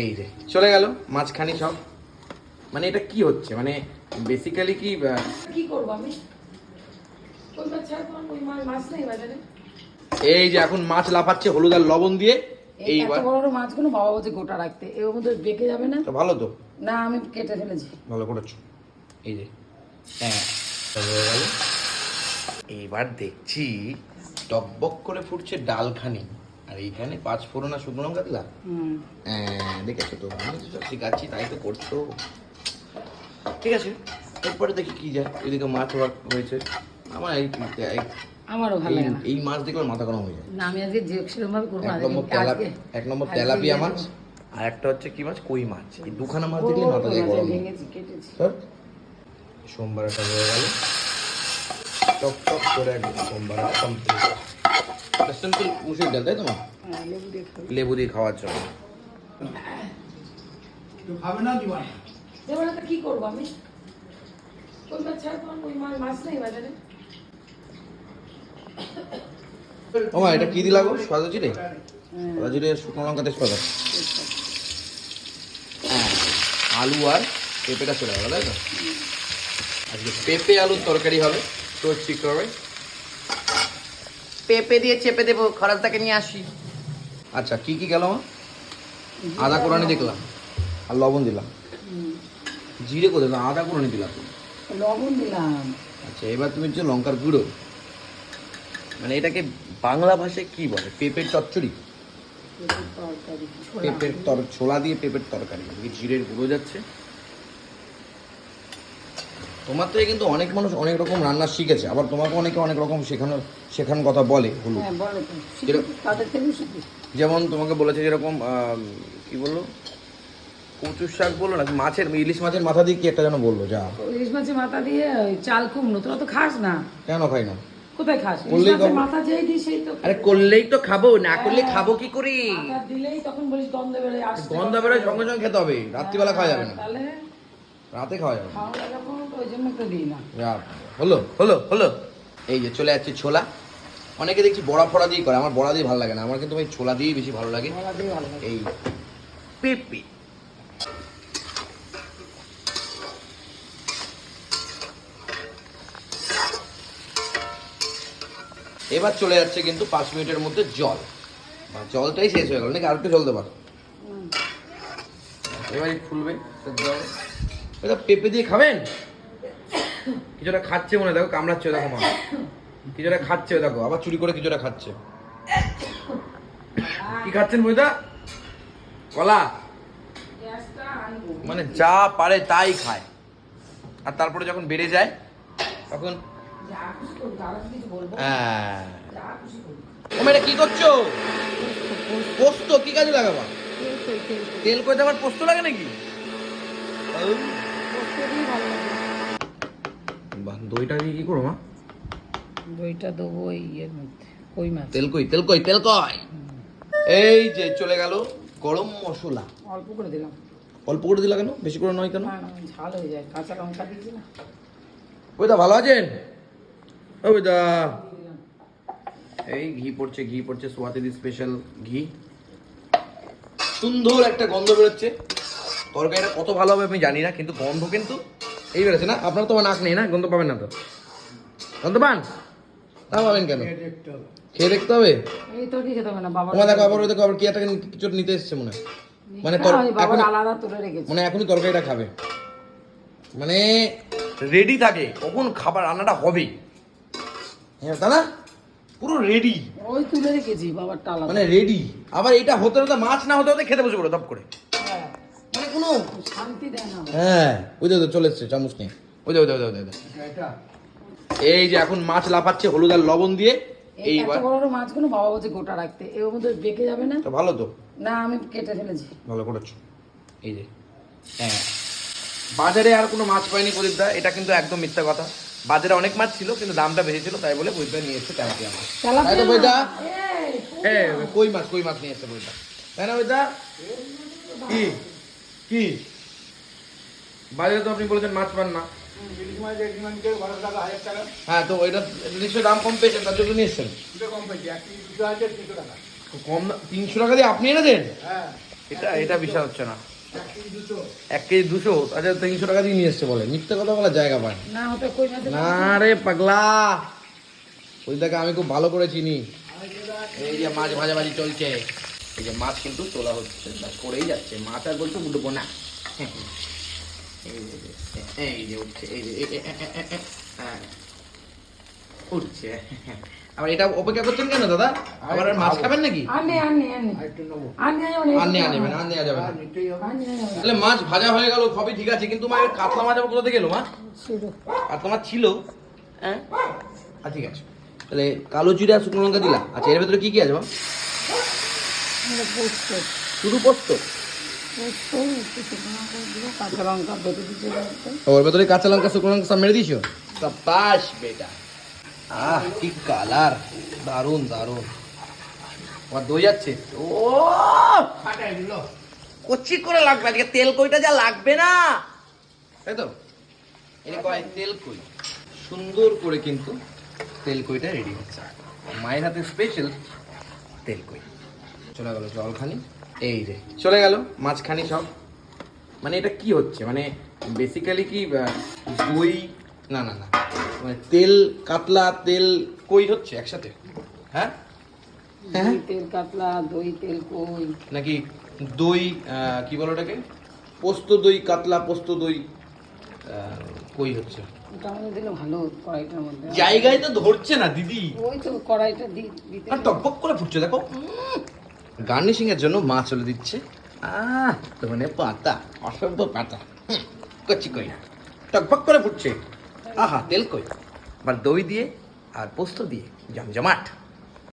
এই রে। চলে গেল মাঝখানি সব। মানে এটা কি হচ্ছে? মানে বেসিক্যালি কি কি করব আমি? এই যে এখন মাছ লাফাচ্ছে হলুদ আর লবণ দিয়ে। এই এত এইবার বড় বড় মাছগুলো বাবা বলছে গোটা রাখতে। এর মধ্যে বেঁকে যাবে না? তো ভালো তো। না আমি কেটে ফেলেছি। ভালো করেছ। এই যে হ্যাঁ এইবার দেখছি টকবক করে ফুটছে ডালখানি। আর এইখানে পাঁচ ফোড়না শুকনো লঙ্কা দিলাম। হ্যাঁ দেখেছ তো? আমি তো শিখাচ্ছি তাই তো করছ। ঠিক আছে। এরপরে দেখি কি যায়। এদিকে মাছ হয়েছে। আমার এই আমারও ভালো লাগে না। এই মাছ দেখলে মাথা গরম হয়ে যায়। না আমি আজকে যে সেরকম ভাবে করব এক নম্বর আজকে- তেলাপি আজকে- এক নম্বর তেলাপিয়া মাছ আর একটা হচ্ছে কি মাছ? কই মাছ? এই দুখানা মাছ দেখলে মাথা যায় গরম ভেঙেছি সোমবার এটা হয়ে গেল। টক টক করে একদম সোমবার কমপ্লিট সিম্পল মুসুর ডাল তাই তো হ্যাঁ, লেবু দিয়ে খাওয়ার জন্য। কি করব আমি? ও মা এটা কি দিলা গো? সাদা জিরে? সাদা জিরে শুকনো লঙ্কা তেজপাতা। হ্যাঁ আলু আর পেঁপেটা চলে গেল তাই তো? আজকে পেঁপে আলুর তরকারি হবে তো ঠিক হবে পেঁপে দিয়ে চেপে দেবো খরচটাকে নিয়ে আসি। আচ্ছা কি কি গেল আদা কোরআনি দেখলাম আর লবণ দিলাম। জিরে করে দিলাম আদা কোরআনি দিলাম। লবণ দিলাম। আচ্ছা এবার তুমি হচ্ছে লঙ্কার গুঁড়ো মানে এটাকে বাংলা ভাষায় কি বলে? পেঁপের চচ্চড়ি? পেঁপের। তর ছোলা দিয়ে পেঁপের তরকারি জিরের গুঁড়ো যাচ্ছে? তোমার থেকে কিন্তু অনেক মানুষ অনেক রকম রান্না শিখেছে আবার তোমাকে অনেকে অনেক রকম শেখানোর শেখানোর কথা বলে হলুদ হ্যাঁ যেমন তোমাকে বলেছে যেরকম কি বলল? কচুর শাক বলল না মাছের ইলিশ মাছের মাথা দিয়ে কি একটা যেন বলল? যা। ইলিশ মাছের মাথা দিয়ে চাল কুমড়ো তোরা তো খাস না। কেন খাই না? কোথায় খাস? করলেই খাব। মাথা যেই দিই সেই তো আরে করলেই তো খাব না করলে খাব কি করে? দিলেই তখন বলিস গন্ধ বেরোয় গন্ধ বেরোয় সঙ্গে সঙ্গে খেতে হবে। রাত্রিবেলা খাওয়া যাবে না। তাহলে রাতে খাওয়া যাবে হলো হলো হলো। এই যে চলে যাচ্ছে ছোলা। অনেকে দেখছি বড়া ফড়া দিয়ে করে আমার বড়া দিয়ে ভালো লাগে না। আমার কিন্তু ওই ছোলা দিয়েই বেশি ভালো লাগে। এই পেঁপে। এবার চলে যাচ্ছে কিন্তু পাঁচ মিনিটের মধ্যে জল। জলটাই শেষ হয়ে গেল। নাকি আর একটু জল দেবার? ফুলবে সেদ্ধ হবে। এটা পেঁপে দিয়ে খাবেন? কিছুটা খাচ্ছে মনে দেখো কামড়াচ্ছে দেখো মা। কিছুটা খাচ্ছে দেখো। আবার চুরি করে কিছুটা খাচ্ছে। কি খাচ্ছেন বইদা কলা? মানে যা পারে তাই খায়। আর তারপরে যখন বেড়ে যায় তখন। হ্যাঁ। এটা কি করছ? পোস্ত? কি কাজে লাগাবা? তেল করে আবার পোস্ত লাগে নাকি? দিয়ে ভালো লাগে। বাহ, দইটা দিয়ে কি করো মা? দইটা দেবো এই ইয়ের মধ্যে কই মাছ? তেল কই তেল কই তেল কই এই যে চলে গেল গরম মশলা। অল্প করে দিলাম। অল্প করে দিলা কেন? বেশি করে নয় কেন? ঝাল হয়ে যায় কাঁচা লঙ্কা দিয়েছি না। ওইদা ভালো আছেন? ওইদা এই ঘি পড়ছে ঘি পড়ছে সোয়াতিদি স্পেশাল ঘি। সুন্দর একটা গন্ধ বেরোচ্ছে। তরকারিটা কত ভালো হবে আমি জানি না কিন্তু গন্ধ কিন্তু এই বেরোচ্ছে না? আপনার তো নাক নেই না? গন্ধ পাবেন না তো। গন্ধ পান? তা পাবেন কেন? খেয়ে দেখতে হবে? এই তোর খেতে হবে না? বাবা তোমার দেখো আবার দেখো আবার কি একটা কিছু নিতে এসছে মনে হয়। মানে এখন- আলাদা তুলে রেখেছি। মানে এখনই তরকারিটা খাবে। মানে রেডি থাকে। কখন খাবার রান্নাটা হবে? হ্যাঁ তা না? পুরো রেডি ওই তুলে রেখেছি বাবারটা আলাদা। মানে রেডি আবার এটা হতে হতে মাছ না হতে হতে খেতে বসে পড়ো দপ করে। হ্যাঁ, ওই দেখো চলে এসছে চামচ নিয়ে। ওই দেখো, এই যে এখন মাছ লাফাচ্ছে হলুদ আর লবণ দিয়ে এই এইবার। বড় বড় মাছগুলো বাবা বলছে গোটা রাখতে। এর মধ্যে বেঁকে যাবে না? তো ভালো তো। না আমি কেটে ফেলেছি। ভালো করেছ। এই যে হ্যাঁ। বাজারে আর কোনো মাছ পাইনি প্রদীপদা এটা কিন্তু একদম মিথ্যা কথা। বাজারে অনেক মাছ ছিল কিন্তু দামটা বেশি ছিল তাই বলে বইটা নিয়ে এসছে তেলাপিয়া মাছ তাই তো বইটা হ্যাঁ কই মাছ কই মাছ নিয়ে এসছে বইটা তাই না বইটা কি? কি? বাজারে তো আপনি বলেছেন মাছ পান না। হ্যাঁ তো এটা নিশ্চয়ই দাম কম পেয়েছেন তার জন্য নিয়ে এসছেন কম তিনশো টাকা দিয়ে আপনি এনেছেন এটা এটা বিশাল হচ্ছে না। এক কেজি দুশো আচ্ছা তিনশো টাকা দিয়ে নিয়ে এসছে বলে। মিথ্যে কথা বলার জায়গা পায় না রে পাগলা! ওই দেখে আমি খুব ভালো করে চিনি। এই যে মাছ ভাজাভাজি চলছে। এই যে মাছ কিন্তু তোলা হচ্ছে করেই যাচ্ছে। মাছ আর বলছে উঠবো না। এই যে, উঠছে এই যে। উঠছে। আবার এটা অপেক্ষা করছেন কেন দাদা? আবার আর মাছ খাবেন নাকি? তাহলে মাছ ভাজা হয়ে গেল সবই ঠিক আছে কিন্তু মা কাতলা মাছ আবার কোথা থেকে এলো মা? ছিল। আর তোমার ছিল। হ্যাঁ? আচ্ছা ঠিক আছে। তাহলে কালো জিরা শুকনো লঙ্কা দিলা আচ্ছা এর ভেতরে কি কি আছে মা? পোস্ত। শুধু পোস্ত? লঙ্কা দিলো কাঁচা লঙ্কা বেটে ওর ভেতরে কাঁচা লঙ্কা শুকনো লঙ্কা সব মেরে সাবাস বেটা। আহ কি কালার। দারুণ দারুণ আমার দই যাচ্ছে? ও! কচি করে লাগবে আজকে তেল কইটা যা লাগবে না। তাই তো? এটা কয় তেল কই? সুন্দর করে কিন্তু তেল কইটা রেডি হচ্ছে। মায়ের হাতে স্পেশাল তেল কই? চলে গেল জলখানি। এই রে চলে গেল মাছখানি সব। মানে এটা কি হচ্ছে? মানে বেসিক্যালি কি দই না না না। মানে তেল কাতলা তেল কই হচ্ছে একসাথে? হ্যাঁ? হ্যাঁ? তেল কাতলা দই তেল কই? নাকি দই কি বলো ওটাকে? পোস্ত দই কাতলা পোস্ত দই কই হচ্ছে? ভালো হতো কড়াইটার মধ্যে। জায়গায় তো ধরছে না দিদি। ওই তো কড়াইটা দিতে আর টকবক করে ফুটছে দেখো। গার্নিশিং এর জন্য মা চলে দিচ্ছে। আহ পাতা অসভ্য পাতা। কচি কই না। টকবক করে ফুটছে। আহা, তেল কই? আবার দই দিয়ে আর পোস্ত দিয়ে জমজমাট।